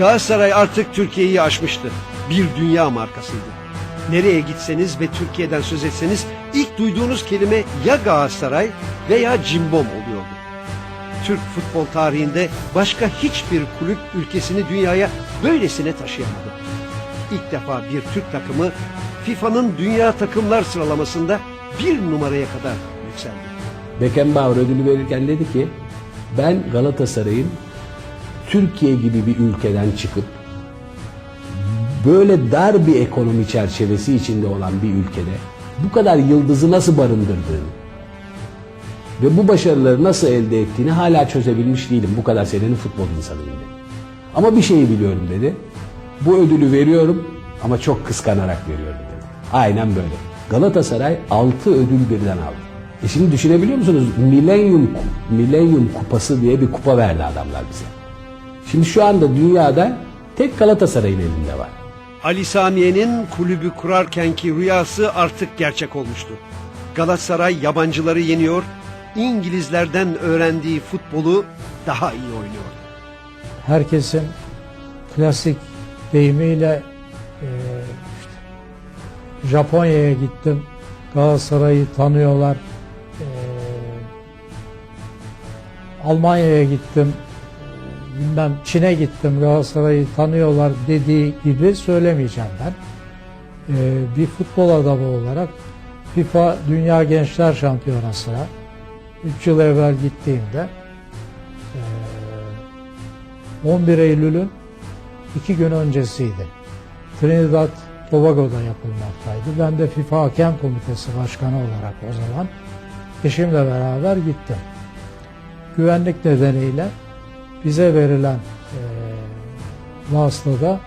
Galatasaray artık Türkiye'yi aşmıştı. Bir dünya markasıydı. Nereye gitseniz ve Türkiye'den söz etseniz ilk duyduğunuz kelime ya Galatasaray veya Cimbom oluyordu. Türk futbol tarihinde başka hiçbir kulüp ülkesini dünyaya böylesine taşıyamadı. İlk defa bir Türk takımı FIFA'nın dünya takımlar sıralamasında bir numaraya kadar yükseldi. Beckenbauer ödülü verirken dedi ki ben Galatasaray'ın Türkiye gibi bir ülkeden çıkıp böyle dar bir ekonomi çerçevesi içinde olan bir ülkede bu kadar yıldızı nasıl barındırdığını ve bu başarıları nasıl elde ettiğini hala çözebilmiş değilim bu kadar senenin futbol insanıyım. Ama bir şeyi biliyorum dedi. Bu ödülü veriyorum ama çok kıskanarak veriyorum dedi. Aynen böyle. Galatasaray 6 ödül birden aldı. E şimdi düşünebiliyor musunuz? Milenyum, Milenyum kupası diye bir kupa verdi adamlar bize. Şimdi şu anda dünyada tek Galatasaray'ın elinde var. Ali Samiye'nin kulübü kurarkenki rüyası artık gerçek olmuştu. Galatasaray yabancıları yeniyor, İngilizlerden öğrendiği futbolu daha iyi oynuyordu. herkesin klasik deyimiyle e, işte Japonya'ya gittim. Galatasaray'ı tanıyorlar. E, Almanya'ya gittim. Bilmem Çin'e gittim. Galatasaray'ı tanıyorlar dediği gibi söylemeyeceğim ben. E, bir futbol adamı olarak FIFA Dünya Gençler Şampiyonası'na 3 yıl evvel gittiğimde e, 11 Eylül'ün iki gün öncesiydi. Trinidad Tobago'da yapılmaktaydı. Ben de FIFA Hakem Komitesi Başkanı olarak o zaman eşimle beraber gittim. Güvenlik nedeniyle bize verilen e, vasıtada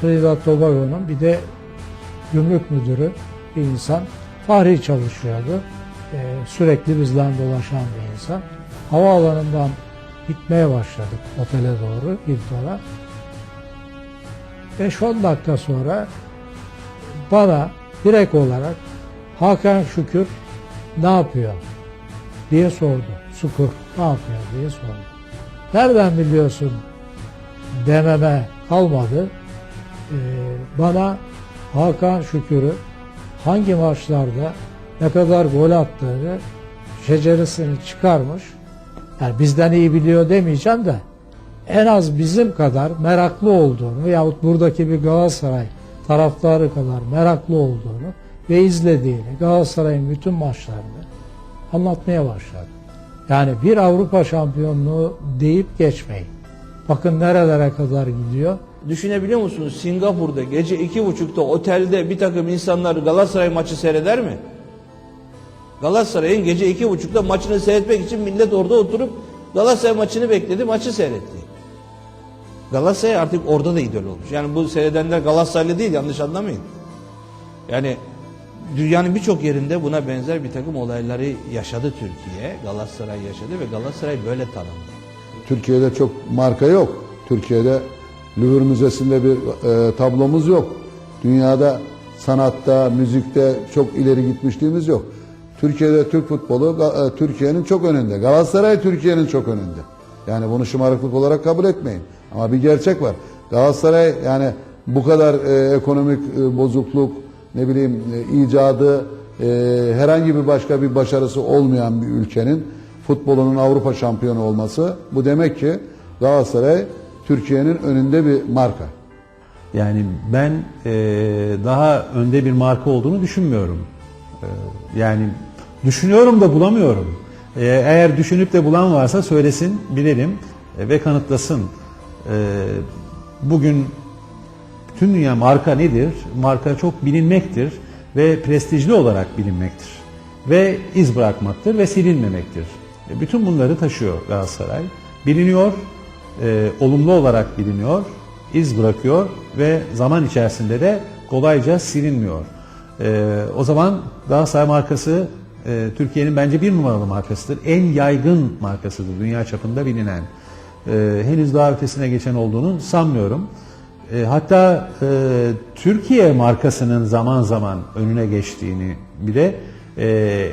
Trinidad Tobago'nun bir de gümrük müdürü bir insan fahri çalışıyordu. E, sürekli bizden dolaşan bir insan. Havaalanından gitmeye başladık otele doğru Hilton'a. 5-10 dakika sonra bana direkt olarak Hakan Şükür ne yapıyor diye sordu. Sukur ne yapıyor diye sordu. Nereden biliyorsun dememe kalmadı. Ee, bana Hakan Şükür'ü hangi maçlarda ne kadar gol attığını şeceresini çıkarmış. Yani bizden iyi biliyor demeyeceğim de en az bizim kadar meraklı olduğunu yahut buradaki bir Galatasaray taraftarı kadar meraklı olduğunu ve izlediğini Galatasaray'ın bütün maçlarını anlatmaya başladı. Yani bir Avrupa şampiyonluğu deyip geçmeyin. Bakın nerelere kadar gidiyor. Düşünebiliyor musunuz? Singapur'da gece iki buçukta otelde bir takım insanlar Galatasaray maçı seyreder mi? Galatasaray'ın gece iki buçukta maçını seyretmek için millet orada oturup Galatasaray maçını bekledi, maçı seyretti. Galatasaray artık orada da idol olmuş. Yani bu seyredenler Galatasaraylı değil, yanlış anlamayın. Yani dünyanın birçok yerinde buna benzer bir takım olayları yaşadı Türkiye. Galatasaray yaşadı ve Galatasaray böyle tanındı. Türkiye'de çok marka yok. Türkiye'de Louvre Müzesi'nde bir e, tablomuz yok. Dünyada sanatta, müzikte çok ileri gitmişliğimiz yok. Türkiye'de Türk futbolu e, Türkiye'nin çok önünde. Galatasaray Türkiye'nin çok önünde. Yani bunu şımarıklık olarak kabul etmeyin. Ama bir gerçek var. Galatasaray yani bu kadar e, ekonomik e, bozukluk, ne bileyim e, icadı, e, herhangi bir başka bir başarısı olmayan bir ülkenin futbolunun Avrupa şampiyonu olması bu demek ki Galatasaray Türkiye'nin önünde bir marka. Yani ben e, daha önde bir marka olduğunu düşünmüyorum. E, yani düşünüyorum da bulamıyorum. E, eğer düşünüp de bulan varsa söylesin, bilelim e, ve kanıtlasın. E, bugün tüm dünya marka nedir? Marka çok bilinmektir ve prestijli olarak bilinmektir. Ve iz bırakmaktır ve silinmemektir. E, bütün bunları taşıyor Galatasaray. Biliniyor, e, olumlu olarak biliniyor, iz bırakıyor ve zaman içerisinde de kolayca silinmiyor. E, o zaman Galatasaray markası e, Türkiye'nin bence bir numaralı markasıdır. En yaygın markasıdır dünya çapında bilinen. E, henüz daha ötesine geçen olduğunu sanmıyorum. E, hatta e, Türkiye markasının zaman zaman önüne geçtiğini bile e,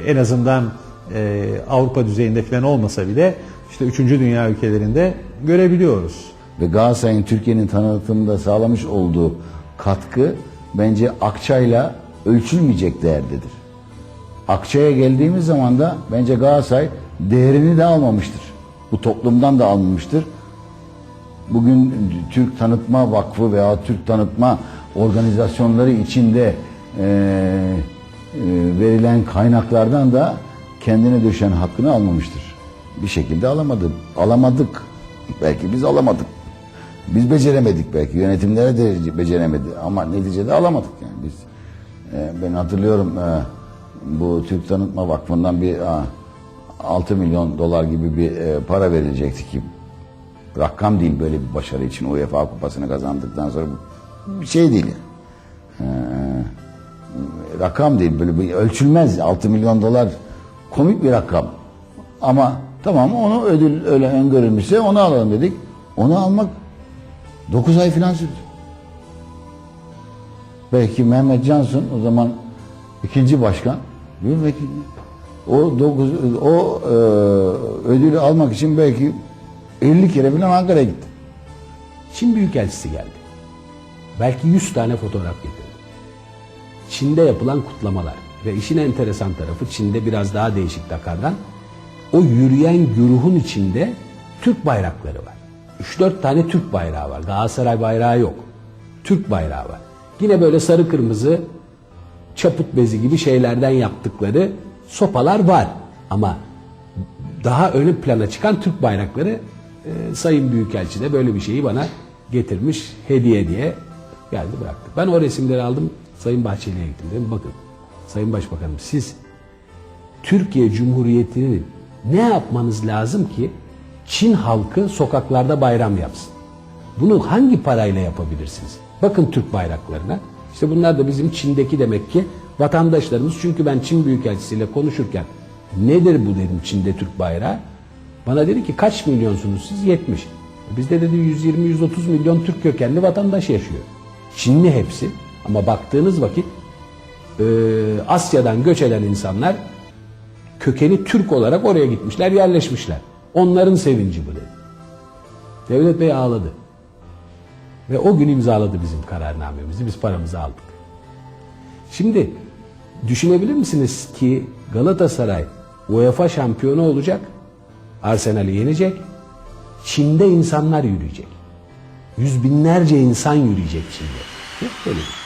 en azından e, Avrupa düzeyinde falan olmasa bile işte 3. dünya ülkelerinde görebiliyoruz. ve Galatasaray'ın Türkiye'nin tanıtımında sağlamış olduğu katkı bence akçayla ölçülmeyecek değerdedir. Akçaya geldiğimiz zaman da bence Galatasaray değerini de almamıştır. Bu toplumdan da almamıştır. Bugün Türk Tanıtma Vakfı veya Türk Tanıtma organizasyonları içinde eee, eee, verilen kaynaklardan da kendine düşen hakkını almamıştır. Bir şekilde alamadı. Alamadık. Belki biz alamadık. Biz beceremedik belki. Yönetimlere de beceremedi. Ama neticede alamadık yani biz. eee, ben hatırlıyorum eee, bu Türk Tanıtma Vakfı'ndan bir aa, 6 milyon dolar gibi bir eee, para verilecekti ki rakam değil böyle bir başarı için UEFA kupasını kazandıktan sonra bir şey değil. Ee, rakam değil böyle bir ölçülmez 6 milyon dolar komik bir rakam. Ama tamam onu ödül öyle öngörülmüşse onu alalım dedik. Onu almak 9 ay falan sürdü. Belki Mehmet Cansın o zaman ikinci başkan değil mi? Belki o dokuz, o e, ödülü almak için belki 50 kere falan Ankara'ya gitti. Çin Büyükelçisi geldi. Belki 100 tane fotoğraf getirdi. Çin'de yapılan kutlamalar ve işin enteresan tarafı Çin'de biraz daha değişik Dakar'dan o yürüyen güruhun içinde Türk bayrakları var. 3-4 tane Türk bayrağı var. Galatasaray bayrağı yok. Türk bayrağı var. Yine böyle sarı kırmızı çaput bezi gibi şeylerden yaptıkları sopalar var. Ama daha ön plana çıkan Türk bayrakları e, Sayın Büyükelçi de böyle bir şeyi bana getirmiş hediye diye geldi bıraktı. Ben o resimleri aldım Sayın Bahçeli'ye gittim dedim bakın Sayın Başbakanım siz Türkiye Cumhuriyeti'nin ne yapmanız lazım ki Çin halkı sokaklarda bayram yapsın? Bunu hangi parayla yapabilirsiniz? Bakın Türk bayraklarına. İşte bunlar da bizim Çin'deki demek ki vatandaşlarımız. Çünkü ben Çin Büyükelçisiyle konuşurken nedir bu dedim Çin'de Türk bayrağı? Bana dedi ki kaç milyonsunuz siz? 70. Bizde dedi 120-130 milyon Türk kökenli vatandaş yaşıyor. Çinli hepsi. Ama baktığınız vakit e, Asya'dan göç eden insanlar kökeni Türk olarak oraya gitmişler, yerleşmişler. Onların sevinci bu dedi. Devlet Bey ağladı. Ve o gün imzaladı bizim kararnamemizi. Biz paramızı aldık. Şimdi düşünebilir misiniz ki Galatasaray UEFA şampiyonu olacak. Arsenal'i yenecek. Çin'de insanlar yürüyecek. Yüz binlerce insan yürüyecek Çin'de. Yok böyle bir şey.